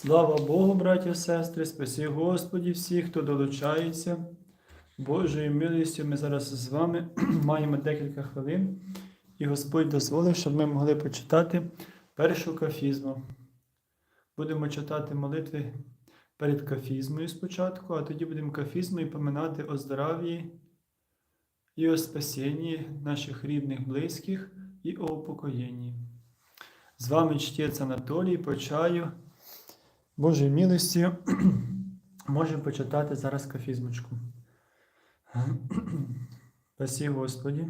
Слава Богу, браті і сестри, спаси Господі всіх, хто долучається. Божою милістю ми зараз з вами маємо декілька хвилин, і Господь дозволив, щоб ми могли почитати першу кафізму. Будемо читати молитви перед кафізмою спочатку, а тоді будемо кафізмою поминати о здрав'ї і о спасінні наших рідних, близьких і о упокоєнні. З вами чтець Анатолій, почаю. Божої милості можемо почитати зараз кафізмочку. Спасі Господі.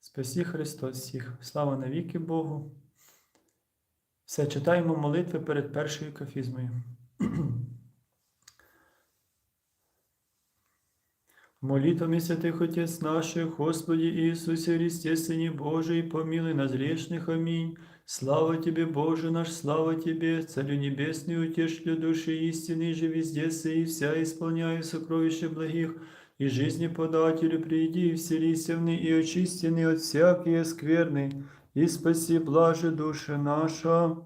Спасі Христос всіх. Слава навіки Богу. Все, читаємо молитви перед першою кафізмою. Молитвами святых Отец наших, Господи Иисусе Христе, Сыне Божий, помилуй нас грешных. Аминь. Слава Тебе, Боже наш, слава Тебе, Царю Небесный, утешителю души истины, же везде и вся исполняю сокровища благих, и жизни подателю приди, и вселися в ны, и очистенный от всякие скверны, и спаси блаже душа наша.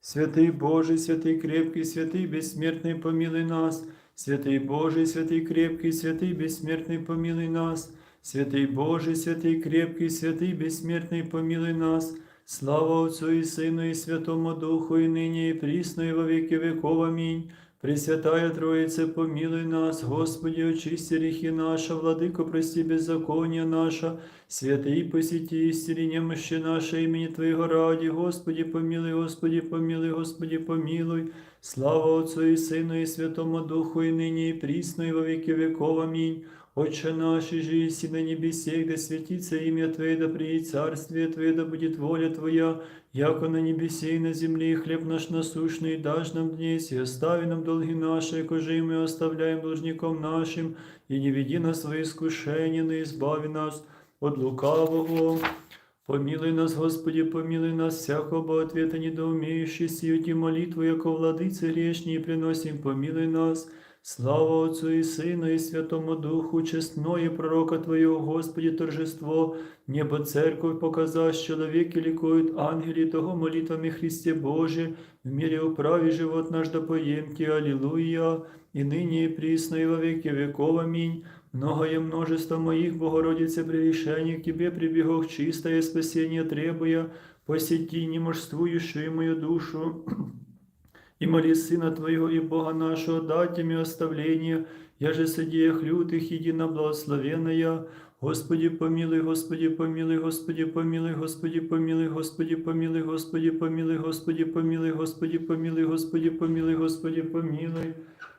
Святый Божий, святый крепкий, святый бессмертный, помилуй нас. Святый Божий, святый крепкий, святый бессмертный, помилуй нас. Святый Божий, святый крепкий, святый бессмертный, помилуй нас. Слава Отцю і Сину, і Святому Духу, і нині, і прісно, і во віки віков. Амінь. Пресвятая Троїце, помілуй нас, Господі, очисти ріхи наша, владико, прості, беззаконня наша, святий посіті, істері, немощі наше, імені Твоєго раді, Господі помилуй, Господі помилуй, Господі помілуй, слава Отцю і Сину, і Святому Духу, і нині, і прісно, і во віки віков. Амінь. Отче наш, же еси на небесе, да светится имя Твое, да приедет царствие Твое, да будет воля Твоя, яко на небесе и на земле, и хлеб наш насущный, дашь нам днесь, и остави нам долги наши, якоже и мы оставляем должником нашим, и не веди нас в свои искушения, но избави нас от лукавого. Помилуй нас, Господи, помилуй нас, всякого ответа недоумеющий, сию молитву, яко владыцы грешни, и приносим, помилуй нас. Слава Отцу і Сину, і Святому Духу, чесної пророка Твоєго, Господі, торжество, небо церковь показав, чоловіки лікують ангелі, того молитвами Христе Боже, в мірі управі живот наш до поємки, Алілуя, і нині, і прісно, і во веки веков, амінь. Многое множество моих, Богородице, превышений к Тебе прибегох чистое спасение требуя, посети неморствующую мою душу и моли Сына Твоего и Бога нашего, дать им оставление, я же сидеях лютых, едино благословенная. Господи, помилуй, Господи, помилуй, Господи, помилуй, Господи, помилуй, Господи, помилуй, Господи, помилуй, Господи, помилуй, Господи, помилуй, Господи, помилуй, Господи, помилуй.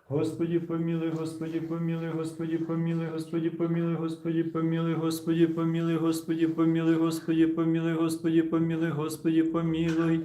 Господи, помилуй, Господи, помилуй, Господи, помилуй, Господи, помилуй, Господи, помилуй, Господи, помилуй, Господи, помилуй, Господи, помилуй, Господи, помилуй, Господи, помилуй.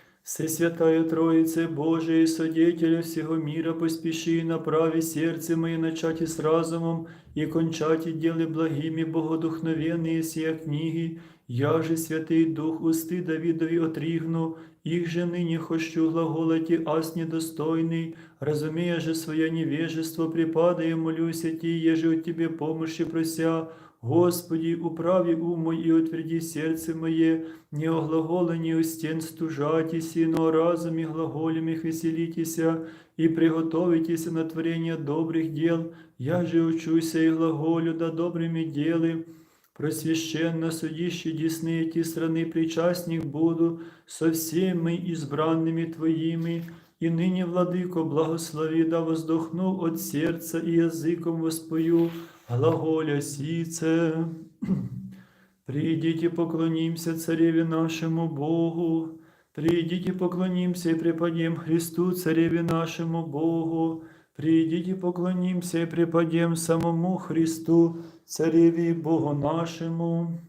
Всесвятая Троице Божия, Содетеля всего мира, поспеши и направи сердце мое начать с разумом и кончать и делай благими богодухновенные сия книги, я же Святый Дух усты Давидови отригну, их же ныне хочу глаголати ас недостойный, разумея же свое невежество, припадая молюся ти, еже от Тебе помощи прося, Господи, управи ум мой и утверди сердце мое, не о глаголении у стен стужатися, но о разуме глаголемых веселитеся и приготовитеся на творение добрых дел, я же учуся и глаголю да добрыми делы, Просвященно судище десны эти страны причастник буду со всеми избранными Твоими, и ныне, Владыко, благослови, да воздохну от сердца и языком воспою, глаголя сіце, придіть і поклонімся цареві нашому Богу, придіть і поклонімся і припадем Христу, цареві нашому Богу, придіть і поклонімся і припадем самому Христу, цареві Богу нашому.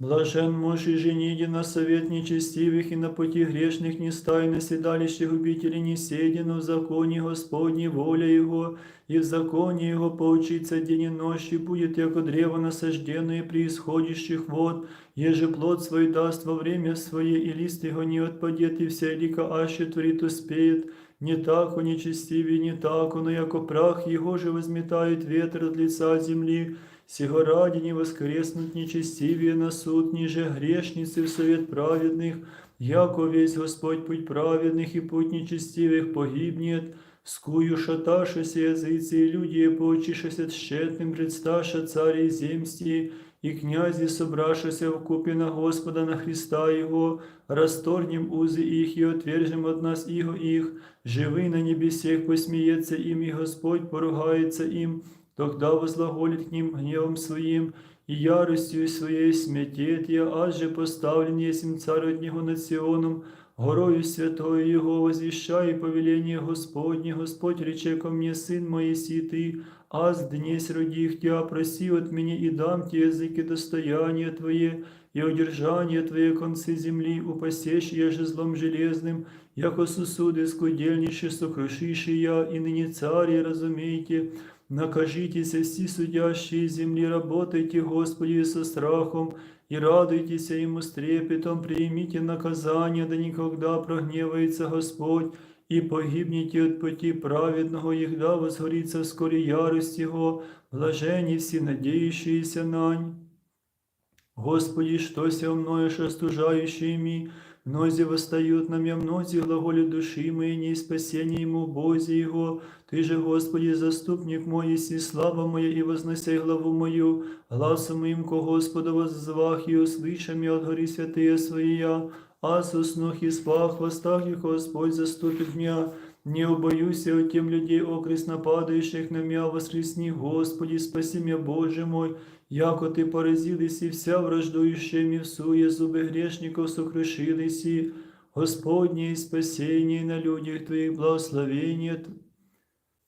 Блажен муж и жениди на совет нечестивых и на пути грешных не стай, на седалище губителей не седи, но в законе Господней воля Его, и в законе Его поучиться день и ночь, и будет, яко древо насажденное при исходящих вод, еже плод свой даст во время свое, и лист его не отпадет, и вся лика аще творит успеет, не так он нечестивый, не так он, яко прах его же возметает ветер от лица земли, Сего ради не воскреснут нечестивые на суд, ниже грешницы в совет праведных, яко весь Господь путь праведных и путь нечестивых погибнет, скую шаташися языцы и люди, поучишися тщетным, предсташа цари земсти, и князи, собрашися в купе на Господа, на Христа Его, расторгнем узы их и отвержем от нас иго их, живый на небесех посмеется им, и Господь поругается им, тогда возглаголит к ним гневом своим, и яростью своей смятет я, аж же поставлен есмь царь от него над Сионом, горою святою Его возвещай повеление Господне, Господь рече ко мне, сын мой, си ты, аз днесь родих тебя, проси от меня и дам тебе языки достояния Твое, и одержание Твое концы земли, упасешь я же злом железным, яко сосуды скудельнейшие сокрушишь я, и ныне цари, разумейте, Накажитесь всі судящие земли, работайте, Господи, со страхом, и радуйтесь Ему с трепетом, примите наказание, да никогда прогневается Господь, и погибнете от пути праведного, егда возгорится вскоре ярость Его, блажени все надеющиеся нань. Господи, что ся мною остужающими, Мнози восстают на меня, мнози глаголи души моей, не спасение ему Бозе Его. Ты же, Господи, заступник мой, и слава моя, и возносяй главу мою, гласом моим ко Господу воззвах, и услышам я от гори святые своя, а со снох и спах, хвостах их Господь заступит меня. Не убоюсь я от тем людей, окресно падающих на меня, воскресни, Господи, спаси меня, Боже мой, яко Ты поразились и вся враждующая ми всуе, зубы грешников сокрушились, и Господне и спасение на людях Твоих, благословение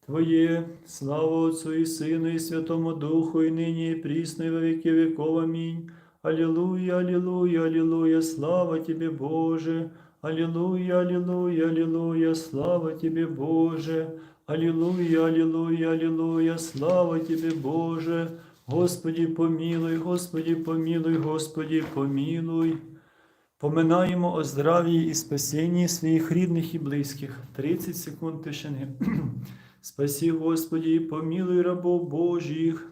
Твое, слава Отцу и Сыну и Святому Духу, и ныне и присно, и во веки веков. Аминь. Аллилуйя, аллилуйя, аллилуйя, слава Тебе, Боже. Аллилуйя, аллилуйя, аллилуйя, слава Тебе, Боже. Аллилуйя, аллилуйя, аллилуйя, слава Тебе, Боже. Господи, помилуй, Господи, помилуй, Господи, помилуй. Поминаємо о здрав'ї і спасінні своїх рідних і близьких. 30 секунд тишини. Спасі, Господі, помилуй рабов Божих.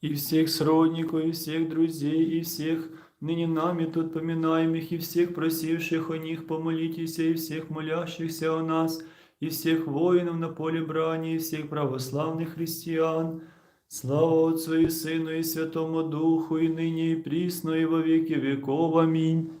и всех сродников, и всех друзей, и всех ныне нами тут поминаемых, и всех просивших о них помолитесь, и всех молящихся о нас, и всех воинов на поле брани, и всех православных христиан. Слава Отцу и Сыну и Святому Духу, и ныне и присно, и во веки веков. Аминь.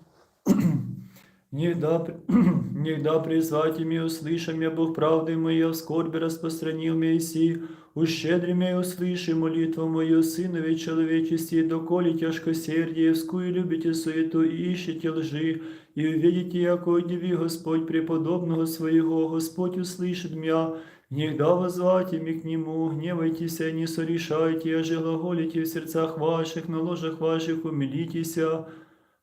Негда, негда призвать ими услышам я Бог правды моей, в скорби распространил Мессии, ущедри меня услыши молитву мою, Сынове человечести, доколе тяжкосердиевскую любите суету и ищете лжи, и увидите, яко удиви Господь преподобного своего, Господь услышит меня, Негда возвать ими к Нему, гневайтесь, не сорешайте, а же глаголите в сердцах ваших, на ложах ваших умилитеся,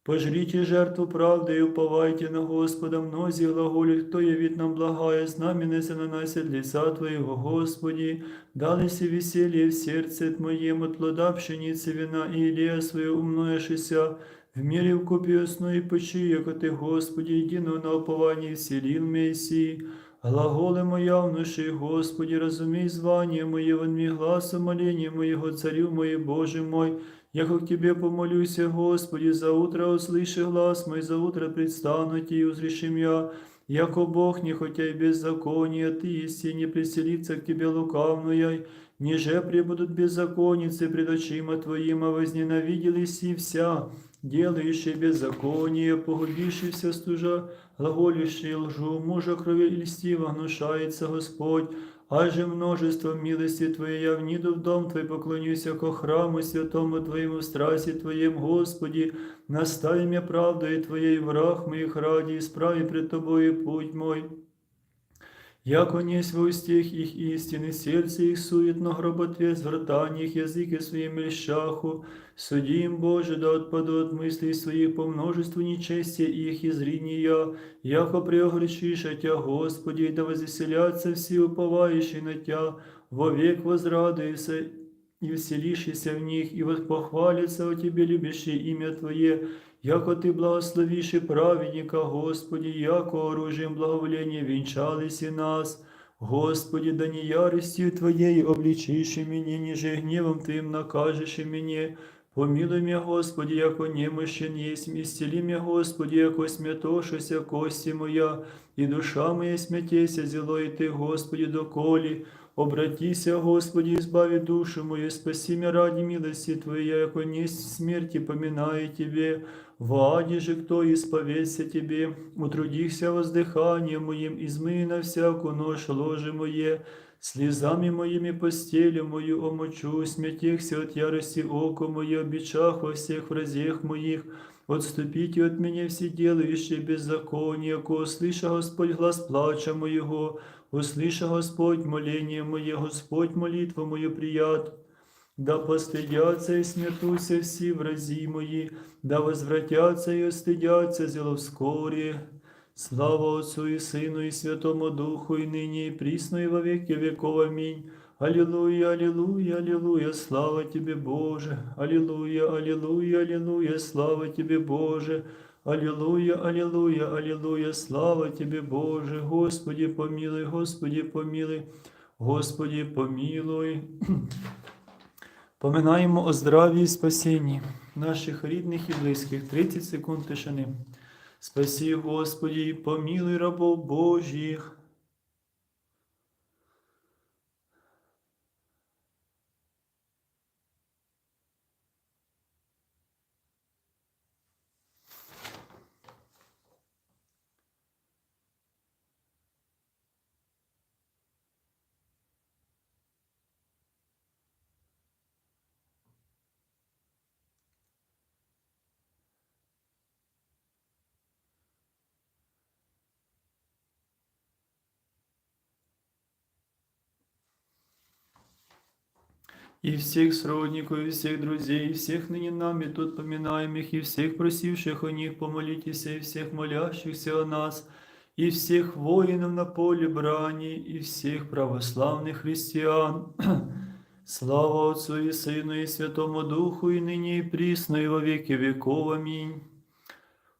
Пожрите жертву правды и уповайте на Господа, мнози глаголит, кто явит нам благая, знаменеся на нас от лица Твоего, Господи, дали си веселье в сердце Твоем от плода пшеницы вина и Илия свою умноешися, в мире в купе сну и почи, яко Ты, Господи, едино на уповании вселил Мессии, Глаголи моя внуши, Господи, разумей звание мое, вонми гласа моления моего, Царю мой, Боже мой, Яко к Тебе помолюся, Господи, за утро услыши глаз мой, за утро предстану Ти, узрешим я, яко Бог, не хотя и беззакония, Ты есть, и не приселится к Тебе лукавную, ниже пребудут беззаконницы пред очима Твоим, а возненавиделись и вся, делающие беззаконие, погубившийся стужа, глаголющий лжу, мужа крови і льстиво гнушается Господь, аже множество милости Твоей я вніду в дом Твой, поклонюся ко храму святому Твоєму в страсі Твоєм, Господі, настави мне правдою Твоєю враг моих і справі пред Тобою путь мой. Яко несть в устях их истины, сердце их суетно гроботве, звратание их языки своим лещаху, судим Боже, да отпаду от мыслей своих по множеству нечестия их и зрения, яко преогрешишь Тя, Господи, да возвеселятся все уповающие на Тя, вовек возрадуйся и вселишься в них, и похвалится о Тебе, любящее имя Твое, Яко Ти благословиши праведника, Господи, яко оружием благоволения венчались и нас. Господи, да не яростью Твоєю обличиши мені, ніже гневом Твоим накажеши мені. Помилуй меня, Господи, яко немощен есть, исцели меня, Господи, яко смятошися кости моя, и душа моя смятеся, зело и Ты, Господи, доколи. Обратися, Господи, избави душу мою, спаси меня ради милости Твоей, яко несть смерти поминаю Тебе. В аде же кто исповедься Тебе, утрудихся воздыханием моим, измый на всяку нож ложе мое, слезами моими постелю мою омочу, смятехся от ярости око мое, бичах во всех вразех моих, Отступите от меня все делающие беззаконие, ко услыша Господь глаз плача моего, услыша Господь моление мое, Господь молитву мою прият. Да постыдятся и смятуся все врази мои, да возвратятся и остыдятся зело вскоре. Слава Отцу и Сыну и Святому Духу, и ныне и присно и во веки веков. Аминь. Аллилуйя, аллилуйя, аллилуйя, слава Тебе, Боже. Аллилуйя, аллилуйя, аллилуйя, слава Тебе, Боже. Аллилуйя, аллилуйя, аллилуйя, слава Тебе, Боже. Господи, помилуй, Господи, помилуй, Господи, помилуй. Поминаємо о здраві і спасінні наших рідних і близьких. 30 секунд тишини. Спаси, Господі, помілуй рабов Божих. и всех сродников, и всех друзей, и всех ныне нами тут поминаемых, и всех просивших о них помолитесь, и всех молящихся о нас, и всех воинов на поле брани, и всех православных христиан. Слава Отцу и Сыну и Святому Духу, и ныне и присно, и во веки веков. Аминь.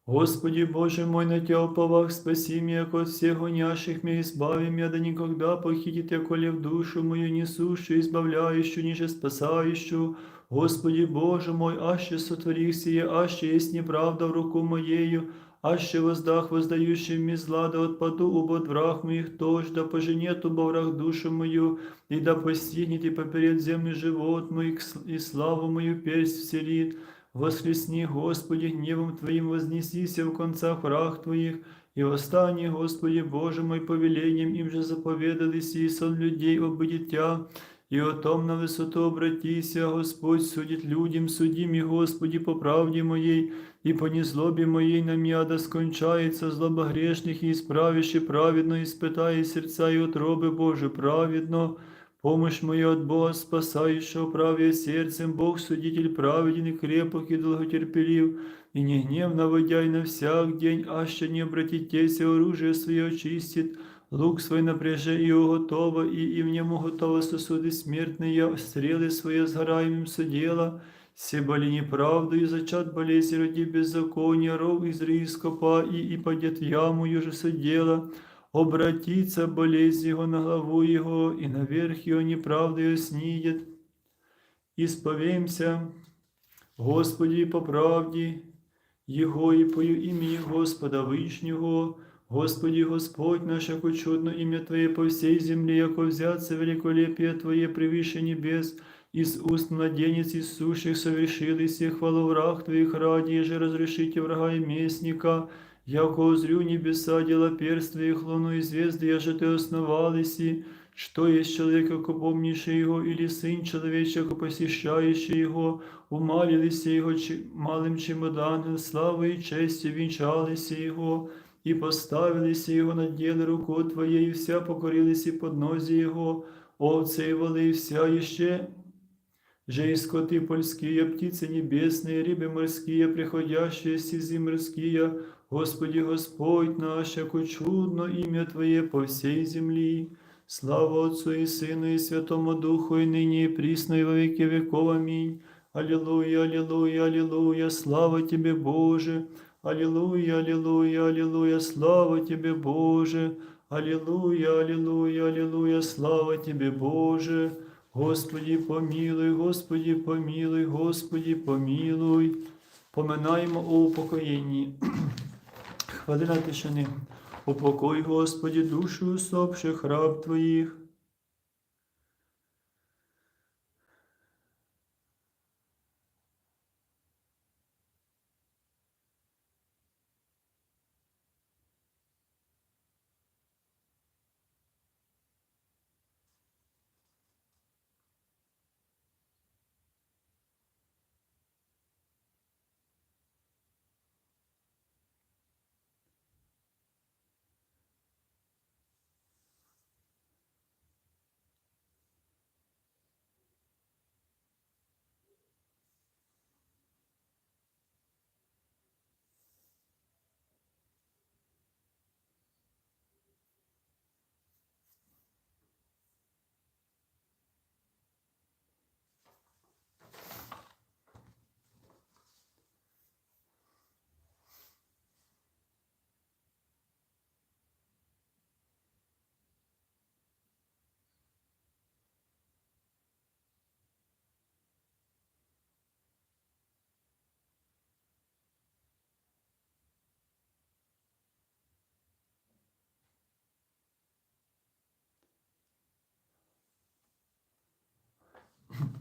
Господи Боже мой, на Тя уповах, спаси меня от всех гонящих меня, избави меня, да никогда похитит я коли в душу мою несущую, избавляющую, ниже спасающую. Господи Боже мой, аще сотвори сие, аще есть неправда в руку моею, аще воздах воздающий мне зла, да отпаду убот враг моих тож, да поженет убо враг душу мою, и да постигнет и поперед земный живот мой, и славу мою персть вселит. Воскресни, Господи, гневом Твоим вознесися в концах враг Твоих, и восстань, Господи, Боже мой, повелением им же заповедались, и сон людей обидит Тя, и о том на высоту обратися, Господь судит людям, суди ми, Господи, по правде моей, и по незлобе моей на меня да скончается злоба грешных, и исправишь праведно, испытай сердца и утробы Боже праведно, Помощь моя от Бога, спасающего правее сердцем, Бог судитель праведен и крепок и долготерпелив, и не гнев наводяй на всяк день, аще не обратитесь, оружие свое очистит, лук свой напряже и готово, и, и в нему готово сосуды смертные, стрелы свои сгораемым содела, все боли неправду и зачат болезни роди беззакония, рог из скопа, и, и падет в яму, юже содела, обратится болезнь его на главу его, и наверх его неправдою снидет. Исповемся, Господи, по правде Его и по имени Господа Вышнего, Господи, Господь наш, яко чудно имя Твое по всей земле, яко взяться великолепие Твое превыше небес, из уст младенец из сущих совершил, и всех хвалу враг Твоих ради, же разрешите врага и местника, яко узрю небеса, дела перст Твоих, луну и звезды, я же Ты основал, иси, что есть человек, яко помнишь его, или сын человечий, яко посещающий его, умалилися его чи- малым чемоданом, славы и чести венчалися его, и поставилися его на дело руку Твоей, и вся покорились и под нози его, овцы и волы, и вся еще же и скоты польские, птицы небесные, рыбы морские, приходящие стези морские, Господи Господь наш, яко чудно имя Твое по всей земли. Слава Отцу и Сыну и Святому Духу, и ныне и присно, и во веки веков. Аминь. Аллилуйя, аллилуйя, аллилуйя, слава Тебе, Боже. Аллилуйя, аллилуйя, аллилуйя, слава Тебе, Боже. Аллилуйя, аллилуйя, аллилуйя, слава Тебе, Боже. Господи, помилуй, Господи, помилуй, Господи, помилуй. Поминаємо у упокоєнні. Хвилина тишини. Упокой, Господи, душу усопших раб Твоїх.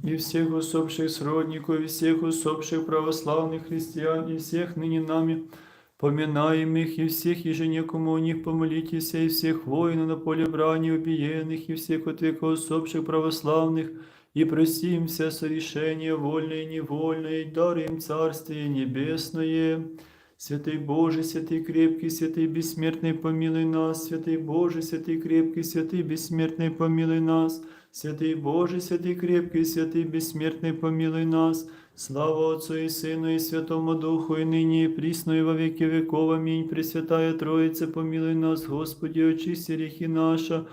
и всех усопших сродников, и всех усопших православных христиан, и всех ныне нами поминаемых, и всех еженекому у них помолитесь, и всех воинов на поле брани убиенных, и всех от века усопших православных, и прости им все совершения вольные и невольные, и дары им Царствие Небесное. Святый Боже, святый крепкий, святый бессмертный, помилуй нас, святый Боже, святый крепкий, святый бессмертный, помилуй нас, святый Боже, святый крепкий, святый бессмертный, помилуй нас. Слава Отцу и Сыну и Святому Духу, и ныне и присно, и во веки веков. Аминь. Пресвятая Троица, помилуй нас, Господи, очисти грехи наши.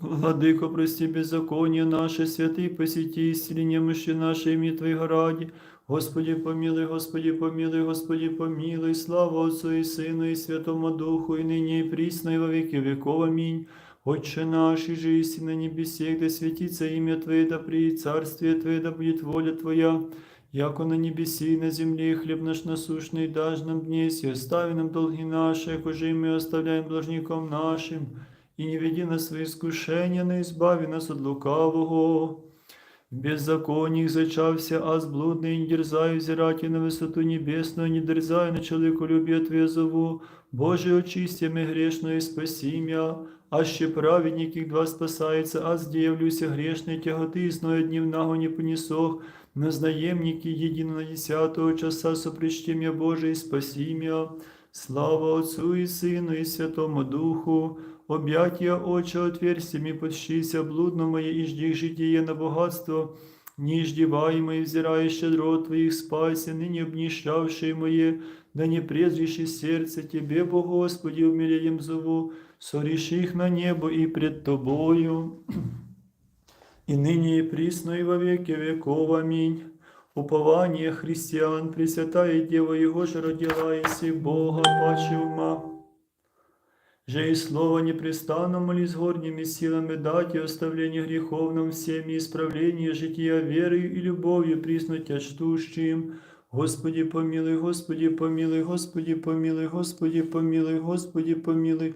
Владыко, прости беззаконие наше, святый, посети исцели немощи наши, ими Твоих ради. Господи, помилуй, Господи, помилуй, Господи, помилуй, слава Отцу и Сыну и Святому Духу, и ныне и присно, и во веки веков. Аминь. Отче наш, и же и на небесе, да светится имя Твое, да приедет царствие Твое, да будет воля Твоя, яко на небеси и на земле, хлеб наш насущный дашь нам днесь, и остави нам долги наши, яко же и мы оставляем должником нашим, и не веди нас в свои искушения, но избави нас от лукавого. В беззакониях зачався, аз блудный, не дерзай взирать и на высоту небесную, не дерзай на человеколюбие Твое зову. Боже, очисти мы грешно и спаси мя, аще праведник их два спасается, аз дивлюся грешной тяготы, зноя днів наго не понесох, на знаемники едино на десятого часа сопричти мя Боже и спаси мя. Слава Отцу и Сыну и Святому Духу, объятия Отче отверсти ми подщися, блудно моє і жди житие на богатство, не ждеваемое, взирая щедро Твоих спаси, ныне обнищавшее моє, да не презриши сердце Тебе, Бо Господи, умилением зову, сореши их на небо и пред Тобою, и ныне и присно и во веки веков. Аминь. Упование христиан, Пресвятая Дева Его же родила, Иси Бога паче ума. Же и слово непрестанно молись горними силами дать и оставление грехов нам всеми исправление жития верою и любовью присно тя ждущим. Господи помилуй, Господи помилуй, Господи помилуй, Господи помилуй, Господи помилуй, Господи помилуй,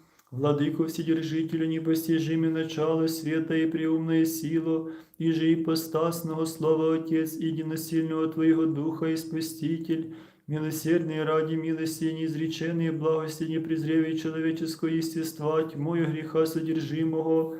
Владыко Вседержителю, непостижимое начало света и преумная сила, и же ипостасного слова Отец, единосильного Твоего Духа и Спаситель, милосердный ради милости и неизреченные благости непрезревой человеческого естества, тьмою греха содержимого,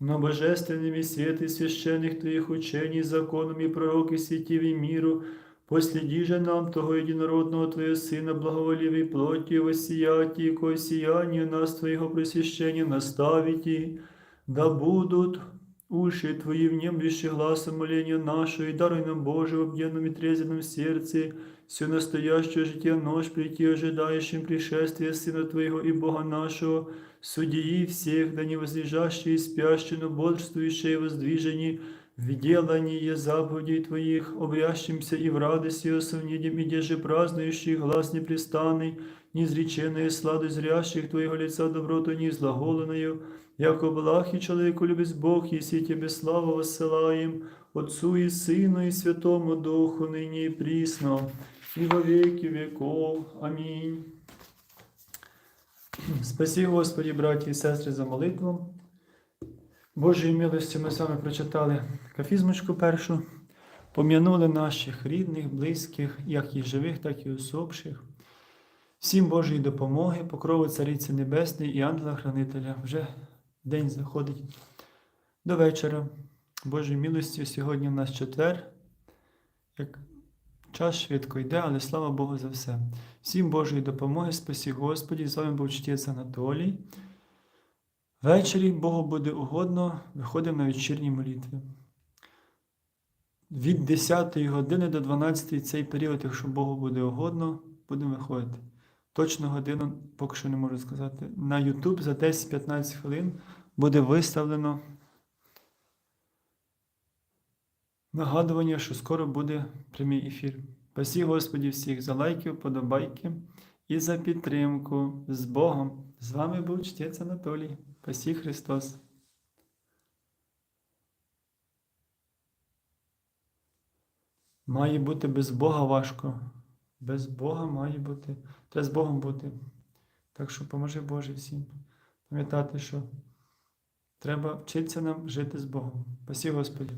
но божественными свет и священных Твоих учений, законами пророк и святивый миру, Посліді же нам того єдинородного Твоє Сина, благоволів і плоті, осіяті, косіяння нас Твоєго просвящення наставіті, да будуть уші Твої в нем віщі гласа моління нашого, і даруй нам Боже, в об'єдному і трезвенном серці, все настоящее життя нож прийти, ожидающим пришествия Сина Твоего и Бога нашего, судьи всех, да не возлежащие и спящие, но бодрствующие и воздвижені, в делании заповедей Твоих, обрящимся и в радости осовнидем, и деже празднующих глаз непрестанный, неизреченная сладость зрящих Твоего лица доброту неизлаголенную, яко благ и человеку любит Бог, еси Тебе славу воссылаем, Отцу и Сыну и Святому Духу, ныне и присно, и во веки веков. Аминь. Спасі, Господі, браті і сестри, за молитву. Божою милостю ми з вами прочитали кафізмочку першу, пом'янули наших рідних, близьких, як і живих, так і усопших. Всім Божої допомоги, покрову Цариці Небесної і ангела-хранителя. Вже день заходить до вечора. Божою милостю сьогодні в нас четвер. Як час швидко йде, але слава Богу за все. Всім Божої допомоги, спасі Господі. З вами був чтець Анатолій. Ввечері Богу буде угодно, виходимо на вечірні молитви. Від 10 години до 12 цей період, якщо Богу буде угодно, будемо виходити. Точну годину, поки що не можу сказати. На YouTube за 10-15 хвилин буде виставлено нагадування, що скоро буде прямий ефір. Спасі Господі всіх за лайки, вподобайки і за підтримку. З Богом! З вами був чтець Анатолій. Спасі Христос! Має бути без Бога важко. Без Бога має бути. Треба з Богом бути. Так що поможи Боже всім. Пам'ятати, що треба вчитися нам жити з Богом. Спасі Господі!